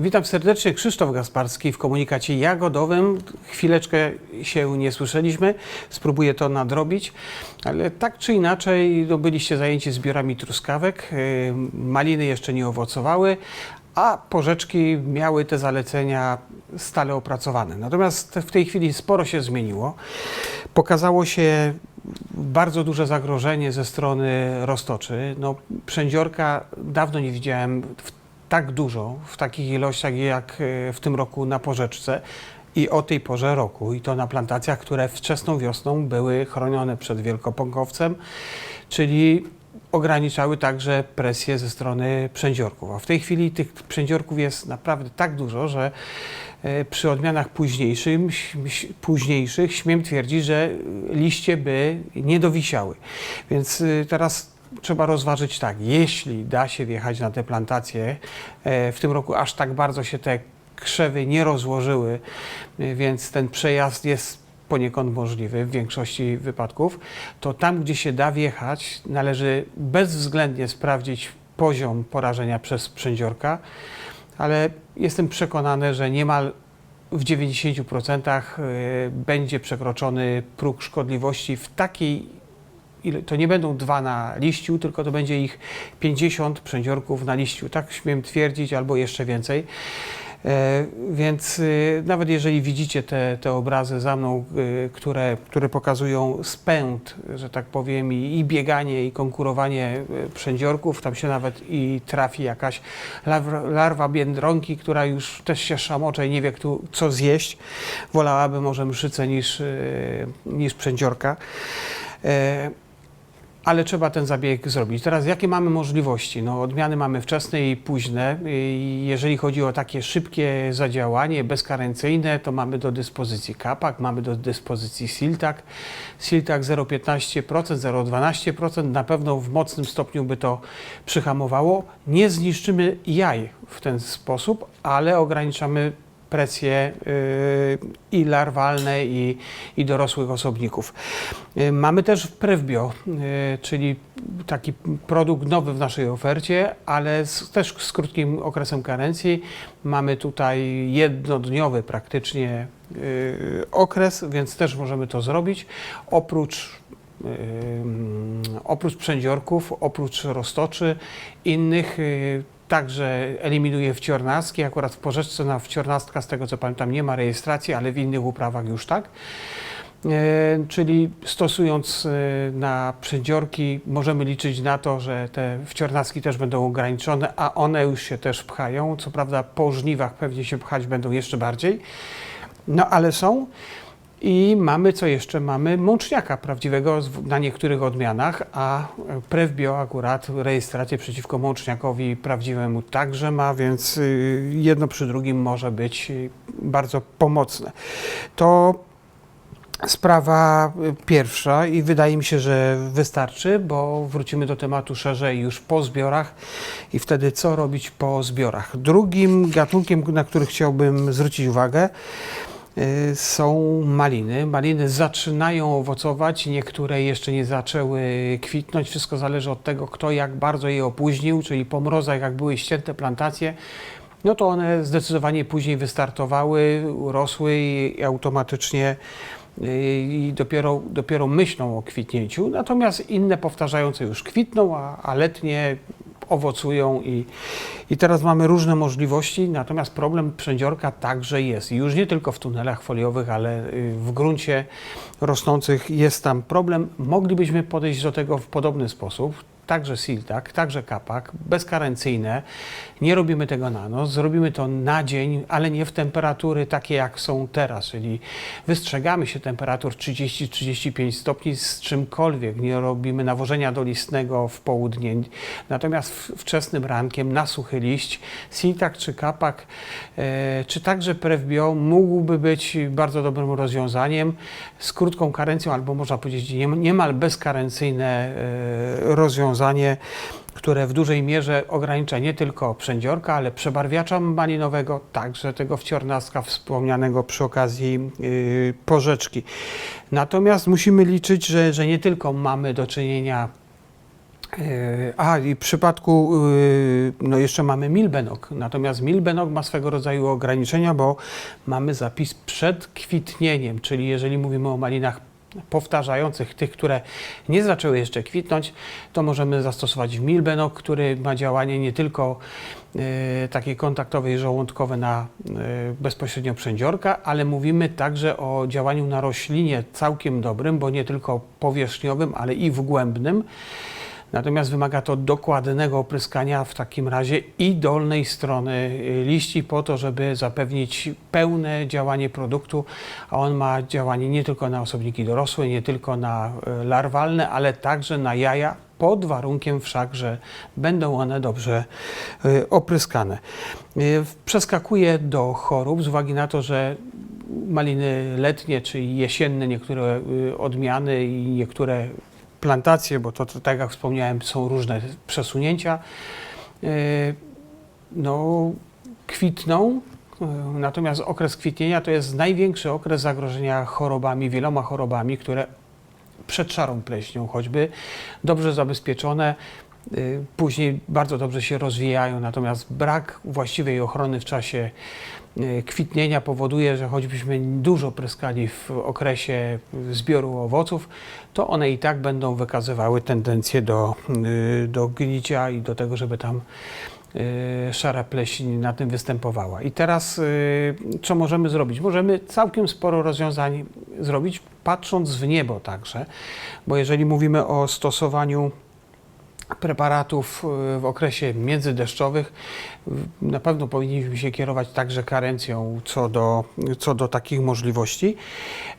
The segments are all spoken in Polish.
Witam serdecznie, Krzysztof Gasparski w komunikacie jagodowym. Chwileczkę się nie słyszeliśmy, spróbuję to nadrobić, ale tak czy inaczej no, byliście zajęci zbiorami truskawek, yy, maliny jeszcze nie owocowały, a porzeczki miały te zalecenia stale opracowane. Natomiast w tej chwili sporo się zmieniło. Pokazało się bardzo duże zagrożenie ze strony roztoczy. No, przędziorka dawno nie widziałem w tak dużo, w takich ilościach jak e, w tym roku na porzeczce i o tej porze roku. I to na plantacjach, które wczesną wiosną były chronione przed wielkopąkowcem, czyli ograniczały także presję ze strony przędziorków. A w tej chwili tych przędziorków jest naprawdę tak dużo, że e, przy odmianach późniejszych, późniejszych śmiem twierdzić, że liście by nie dowisiały. Więc y, teraz trzeba rozważyć tak, jeśli da się wjechać na te plantacje, e, w tym roku aż tak bardzo się te krzewy nie rozłożyły, e, więc ten przejazd jest poniekąd możliwy w większości wypadków, to tam, gdzie się da wjechać, należy bezwzględnie sprawdzić poziom porażenia przez przędziorka, ale jestem przekonany, że niemal w 90% e, będzie przekroczony próg szkodliwości w takiej to nie będą dwa na liściu, tylko to będzie ich 50 przędziorków na liściu. Tak śmiem twierdzić, albo jeszcze więcej. E, więc y, nawet jeżeli widzicie te, te obrazy za mną, y, które, które pokazują spęd, że tak powiem, i, i bieganie, i konkurowanie y, przędziorków, tam się nawet i trafi jakaś larwa, biedronki, która już też się szamocze i nie wie, kto, co zjeść. Wolałaby może mszycę niż, niż przędziorka. Ale trzeba ten zabieg zrobić. Teraz jakie mamy możliwości? No, odmiany mamy wczesne i późne. Jeżeli chodzi o takie szybkie zadziałanie, bezkarencyjne, to mamy do dyspozycji kapak, mamy do dyspozycji siltak. Siltak 0,15%, 0,12%. Na pewno w mocnym stopniu by to przyhamowało. Nie zniszczymy jaj w ten sposób, ale ograniczamy presje y, i larwalne, i, i dorosłych osobników. Y, Mamy też Prevbio, y, czyli taki produkt nowy w naszej ofercie, ale z, też z krótkim okresem karencji. Mamy tutaj jednodniowy praktycznie okres, więc też możemy to zrobić. Oprócz Ym, oprócz przędziorków, oprócz roztoczy, innych także eliminuje wciornastki. Akurat w porzeczce na wciornastka, z tego co pamiętam, nie ma rejestracji, ale w innych uprawach już tak. E, Czyli stosując e, na przędziorki możemy liczyć na to, że te wciornastki też będą ograniczone, a one już się też pchają. Co prawda po żniwach pewnie się pchać będą jeszcze bardziej, no ale są. I mamy, co jeszcze? Mamy mączniaka prawdziwego na niektórych odmianach, a Prevbio akurat rejestrację przeciwko mączniakowi prawdziwemu także ma, więc y, jedno przy drugim może być y, bardzo pomocne. To sprawa y, pierwsza i wydaje mi się, że wystarczy, bo wrócimy do tematu szerzej już po zbiorach i wtedy co robić po zbiorach. Drugim gatunkiem, na który chciałbym zwrócić uwagę, są maliny. Maliny zaczynają owocować, niektóre jeszcze nie zaczęły kwitnąć. Wszystko zależy od tego, kto jak bardzo je opóźnił, czyli po mrozach, jak były ścięte plantacje, no to one zdecydowanie później wystartowały, urosły i automatycznie i dopiero, dopiero myślą o kwitnięciu. Natomiast inne powtarzające już kwitną, a, a letnie owocują i, i teraz mamy różne możliwości, natomiast problem przędziorka także jest. Już nie tylko w tunelach foliowych, ale y, w gruncie rosnących jest tam problem. Moglibyśmy podejść do tego w podobny sposób. Także siltak, także kapak, bezkarencyjne. Nie robimy tego na noc, zrobimy to na dzień, ale nie w temperatury takie jak są teraz, czyli wystrzegamy się temperatur 30-35 stopni z czymkolwiek, nie robimy nawożenia dolistnego w południe. Natomiast wczesnym rankiem na suchy liść siltak czy kapak, e, czy także Prevbio mógłby być bardzo dobrym rozwiązaniem z krótką karencją, albo można powiedzieć niem- niemal bezkarencyjne e, rozwiązanie, które w dużej mierze ogranicza nie tylko przędziorka, ale przebarwiacza malinowego, także tego wciornastka wspomnianego przy okazji yy, porzeczki. Natomiast musimy liczyć, że, że nie tylko mamy do czynienia E, A i w przypadku, y, no jeszcze mamy Milbenok, natomiast Milbenok ma swego rodzaju ograniczenia, bo mamy zapis przed kwitnieniem, czyli jeżeli mówimy o malinach powtarzających, tych, które nie zaczęły jeszcze kwitnąć, to możemy zastosować Milbenok, który ma działanie nie tylko e, takie kontaktowe i żołądkowe na e, bezpośrednio przędziorka, ale mówimy także o działaniu na roślinie całkiem dobrym, bo nie tylko powierzchniowym, ale i wgłębnym. Natomiast wymaga to dokładnego opryskania w takim razie i dolnej strony liści po to, żeby zapewnić pełne działanie produktu, a on ma działanie nie tylko na osobniki dorosłe, nie tylko na y, larwalne, ale także na jaja, pod warunkiem wszak, że będą one dobrze y, opryskane. Y, Przeskakuję do chorób z uwagi na to, że maliny letnie czy jesienne, niektóre odmiany i niektóre plantacje, bo to, to tak jak wspomniałem, są różne przesunięcia, y, no, kwitną. y, Natomiast okres kwitnienia to jest największy okres zagrożenia chorobami, wieloma chorobami, które przed szarą pleśnią choćby, dobrze zabezpieczone, y, później bardzo dobrze się rozwijają, natomiast brak właściwej ochrony w czasie kwitnienia powoduje, że choćbyśmy dużo pryskali w okresie zbioru owoców, to one i tak będą wykazywały tendencję do, y, do gnicia i do tego, żeby tam y, szara pleśń na tym występowała. I teraz co możemy zrobić? Możemy całkiem sporo rozwiązań zrobić, patrząc w niebo także, bo jeżeli mówimy o stosowaniu preparatów y, w okresie międzydeszczowych, na pewno powinniśmy się kierować także karencją co do, co do takich możliwości,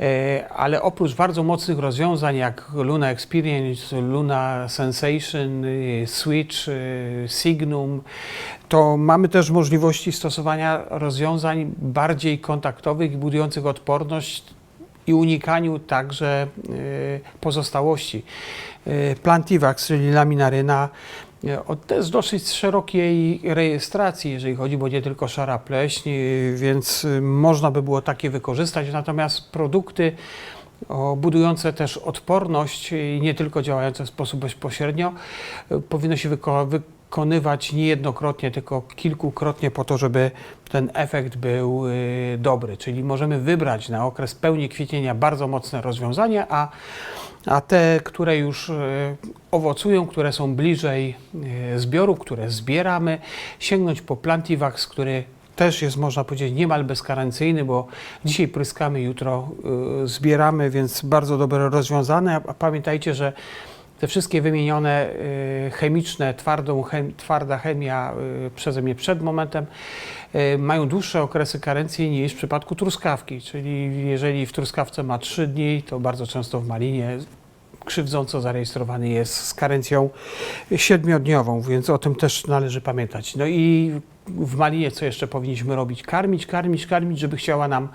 E, ale oprócz bardzo mocnych rozwiązań jak Luna Experience, Luna Sensation, y, Switch, y, Signum, to mamy też możliwości stosowania rozwiązań bardziej kontaktowych i budujących odporność i unikaniu także pozostałości. Y, Plantivax, czyli laminaryna, y, to jest dosyć szerokiej rejestracji, jeżeli chodzi, bo nie tylko szara pleśń, y, więc można by było takie wykorzystać. Natomiast produkty budujące też odporność nie tylko działające w sposób bezpośrednio, powinno się wyko- wykonywać niejednokrotnie, tylko kilkukrotnie po to, żeby ten efekt był dobry. Czyli możemy wybrać na okres pełni kwitnienia bardzo mocne rozwiązania, a, a te, które już y, owocują, które są bliżej y, zbioru, które zbieramy, sięgnąć po Plantivax, który też jest, można powiedzieć, niemal bezkarencyjny, bo dzisiaj pryskamy, jutro y, zbieramy, więc bardzo dobre rozwiązane. A pamiętajcie, że te wszystkie wymienione y, chemiczne, twardą, chem, twarda chemia y, przeze mnie przed momentem y, mają dłuższe okresy karencji niż w przypadku truskawki. Czyli jeżeli w truskawce ma 3 dni, to bardzo często w malinie krzywdząco zarejestrowany jest z karencją siedmiodniową, więc o tym też należy pamiętać. No i w malinie co jeszcze powinniśmy robić? Karmić, karmić, karmić, żeby chciała nam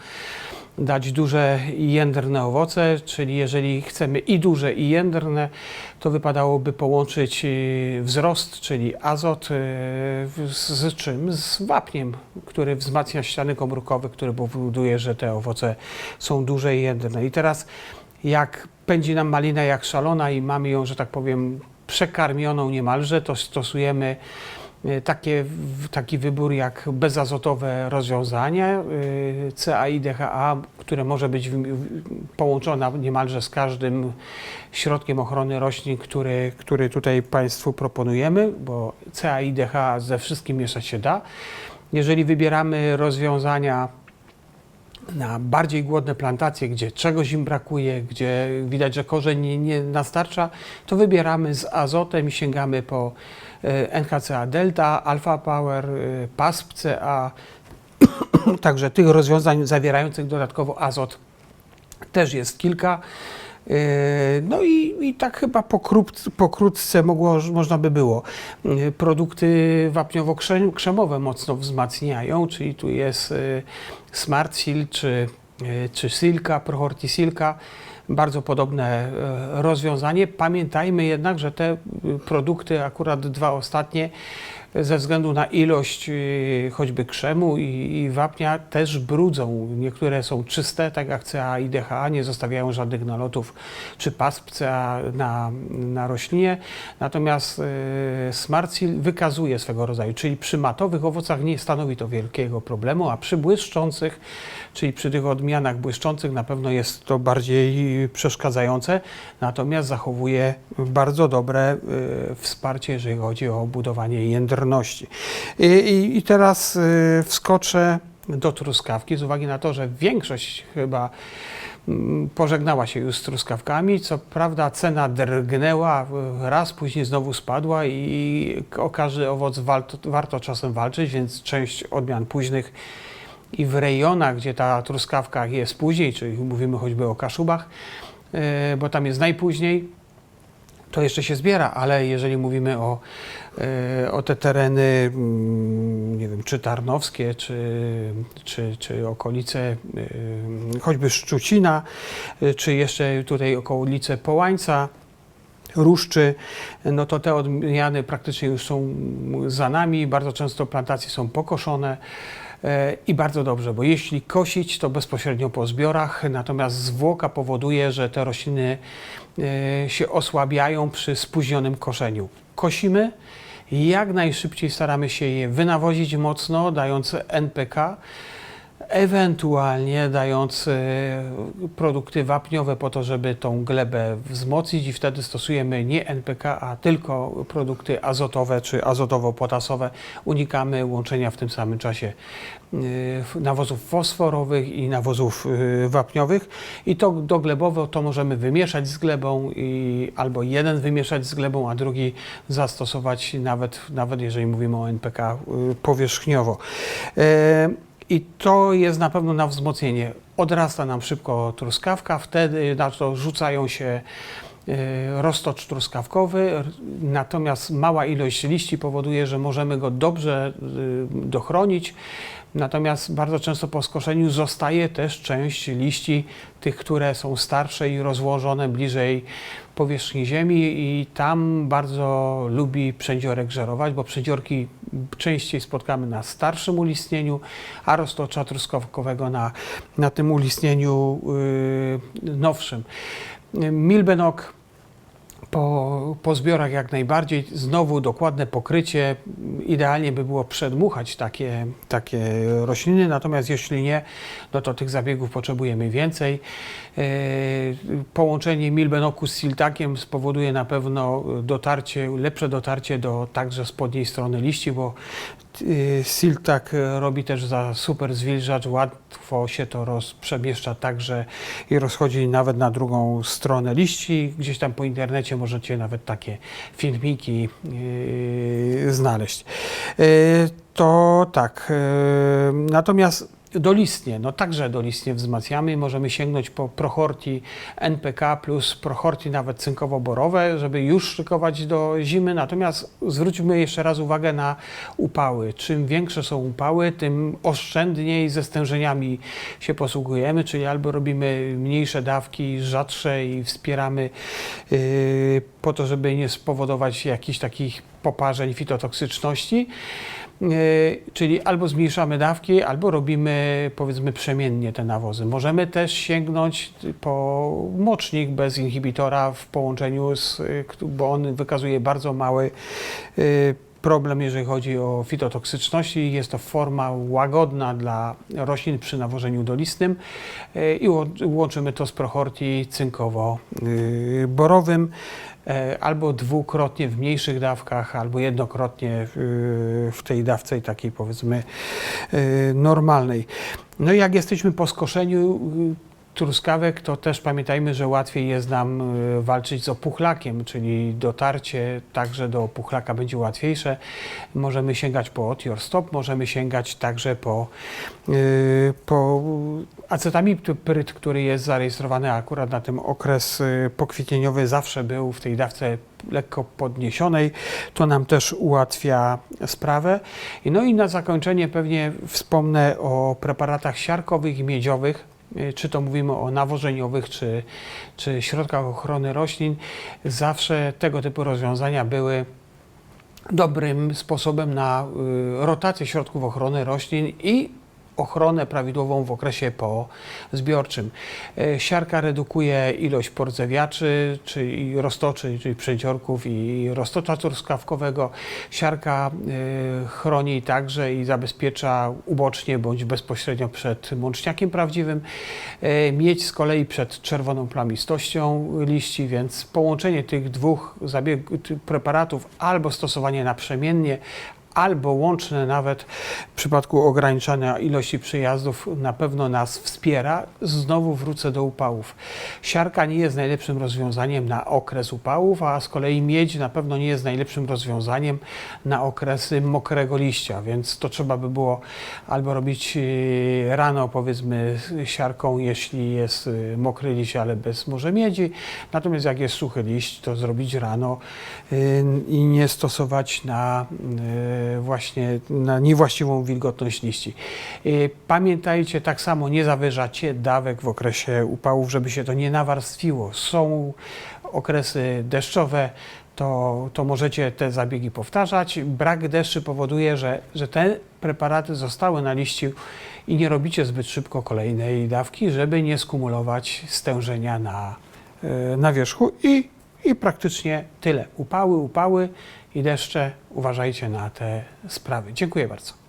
dać duże i jędrne owoce, czyli jeżeli chcemy i duże i jędrne, to wypadałoby połączyć y, wzrost, czyli azot y, z, czym? Z wapniem, który wzmacnia ściany komórkowe, który powoduje, że te owoce są duże i jędrne. I teraz jak pędzi nam malina jak szalona i mamy ją, że tak powiem, przekarmioną niemalże, to stosujemy takie, w- taki wybór jak bezazotowe rozwiązania y, CAI-DHA, które może być połączona niemalże z każdym środkiem ochrony roślin, który, który tutaj Państwu proponujemy, bo CAI-DHA ze wszystkim mieszać się da. Jeżeli wybieramy rozwiązania na bardziej głodne plantacje, gdzie czegoś im brakuje, gdzie widać, że korzeń nie, nie nastarcza, to wybieramy z azotem i sięgamy po NHCA Delta, Alpha Power, e, PASP CA, także tych rozwiązań zawierających dodatkowo azot też jest kilka. E, No i, i tak chyba pokrót, pokrótce mogło, można by było. E, Produkty wapniowo-krzemowe mocno wzmacniają, czyli tu jest e, Smart Seal czy, e, czy Silka, Prohorti Silka. Bardzo podobne e, rozwiązanie. Pamiętajmy jednak, że te produkty, akurat dwa ostatnie, ze względu na ilość y, choćby krzemu i, i wapnia też brudzą. Niektóre są czyste, tak jak CA i DHA, nie zostawiają żadnych nalotów czy pasp CA na, na roślinie. Natomiast y, Smartsil wykazuje swego rodzaju, czyli przy matowych owocach nie stanowi to wielkiego problemu, a przy błyszczących, czyli przy tych odmianach błyszczących na pewno jest to bardziej przeszkadzające, natomiast zachowuje bardzo dobre y, wsparcie, jeżeli chodzi o budowanie I, i, i teraz y, wskoczę do truskawki z uwagi na to, że większość chyba mm, pożegnała się już z truskawkami. Co prawda cena drgnęła raz, później znowu spadła i o każdy owoc warto, warto czasem walczyć, więc część odmian późnych i w rejonach, gdzie ta truskawka jest później, czyli mówimy choćby o kaszubach, e, bo tam jest najpóźniej, to jeszcze się zbiera, ale jeżeli mówimy o, e, o te tereny, mm, nie wiem, czy tarnowskie, czy, czy, czy okolice e, choćby Szczucina, e, czy jeszcze tutaj okolice Połańca, Ruszczy, no to te odmiany praktycznie już są za nami. Bardzo często plantacje są pokoszone. E, I bardzo dobrze, bo jeśli kosić, to bezpośrednio po zbiorach, natomiast zwłoka powoduje, że te rośliny e, się osłabiają przy spóźnionym koszeniu. Kosimy, jak najszybciej staramy się je wynawozić mocno, dając NPK, ewentualnie dając e, produkty wapniowe po to, żeby tą glebę wzmocnić i wtedy stosujemy nie NPK, a tylko produkty azotowe czy azotowo-potasowe. Unikamy łączenia w tym samym czasie e, nawozów fosforowych i nawozów e, wapniowych i to doglebowo to możemy wymieszać z glebą i albo jeden wymieszać z glebą, a drugi zastosować nawet, nawet jeżeli mówimy o NPK powierzchniowo. I to jest na pewno na wzmocnienie. Odrasta nam szybko truskawka, wtedy na to rzucają się roztocz truskawkowy, natomiast mała ilość liści powoduje, że możemy go dobrze e, dochronić. Natomiast bardzo często po skoszeniu zostaje też część liści, tych, które są starsze i rozłożone bliżej powierzchni ziemi i tam bardzo lubi przędziorek żerować, bo przędziorki częściej spotkamy na starszym ulistnieniu, a roztocza truskawkowego na, na tym ulistnieniu yy, nowszym. Milbenok po, po zbiorach jak najbardziej. Znowu dokładne pokrycie. Idealnie by było przedmuchać takie, takie rośliny, natomiast jeśli nie, no to tych zabiegów potrzebujemy więcej. E, połączenie milbenoku z siltakiem spowoduje na pewno dotarcie, lepsze dotarcie do także spodniej strony liści, bo siltak robi też za super zwilżacz, łatwo się to roz, przemieszcza także i rozchodzi nawet na drugą stronę liści. Gdzieś tam po internecie możecie nawet takie filmiki yy, znaleźć. Yy, to tak. Yy, natomiast dolistnie, no także dolistnie wzmacniamy. Możemy sięgnąć po Prochorti NPK plus Prochorti nawet cynkowo-borowe, żeby już szykować do zimy. Natomiast zwróćmy jeszcze raz uwagę na upały. Czym większe są upały, tym oszczędniej ze stężeniami się posługujemy, czyli albo robimy mniejsze dawki, rzadsze i wspieramy yy, po to, żeby nie spowodować jakichś takich poparzeń, fitotoksyczności. E, czyli albo zmniejszamy dawki, albo robimy powiedzmy przemiennie te nawozy. Możemy też sięgnąć po mocznik bez inhibitora w połączeniu z, bo on wykazuje bardzo mały e, problem, jeżeli chodzi o fitotoksyczności. Jest to forma łagodna dla roślin przy nawożeniu dolistnym e, i łączymy to z prochorti cynkowo-borowym. E, albo dwukrotnie w mniejszych dawkach, albo jednokrotnie w tej dawce takiej powiedzmy e, normalnej. No i jak jesteśmy po skoszeniu truskawek, to też pamiętajmy, że łatwiej jest nam e, walczyć z opuchlakiem, czyli dotarcie także do opuchlaka będzie łatwiejsze. Możemy sięgać po otior stop, możemy sięgać także po, po acetamipryt, który jest zarejestrowany akurat na ten okres pokwitnieniowy, zawsze był w tej dawce lekko podniesionej. To nam też ułatwia sprawę. No i na zakończenie pewnie wspomnę o preparatach siarkowych i miedziowych, czy to mówimy o nawożeniowych, czy, czy środkach ochrony roślin. Zawsze tego typu rozwiązania były dobrym sposobem na y, rotację środków ochrony roślin i ochronę prawidłową w okresie pozbiorczym. E, Siarka redukuje ilość pordzewiaczy, czyli roztoczy, czyli przedziorków i roztocza truskawkowego. Siarka e, chroni także i zabezpiecza ubocznie bądź bezpośrednio przed mączniakiem prawdziwym. E, Miedź z kolei przed czerwoną plamistością liści, więc połączenie tych dwóch zabieg- preparatów albo stosowanie naprzemiennie, albo łączne nawet w przypadku ograniczania ilości przejazdów na pewno nas wspiera. Znowu wrócę do upałów. Siarka nie jest najlepszym rozwiązaniem na okres upałów, a z kolei miedź na pewno nie jest najlepszym rozwiązaniem na okresy mokrego liścia, więc to trzeba by było albo robić e, rano powiedzmy siarką, jeśli jest e, mokry liść, ale bez może miedzi. Natomiast jak jest suchy liść, to zrobić rano e, i nie stosować na właśnie na niewłaściwą wilgotność liści. E, Pamiętajcie, tak samo nie zawyżacie dawek w okresie upałów, żeby się to nie nawarstwiło. Są okresy deszczowe, to, to możecie te zabiegi powtarzać. Brak deszczy powoduje, że, że te preparaty zostały na liściu i nie robicie zbyt szybko kolejnej dawki, żeby nie skumulować stężenia na, e, na wierzchu i, i praktycznie tyle. Upały, upały i deszcze. Uważajcie na te sprawy. Dziękuję bardzo.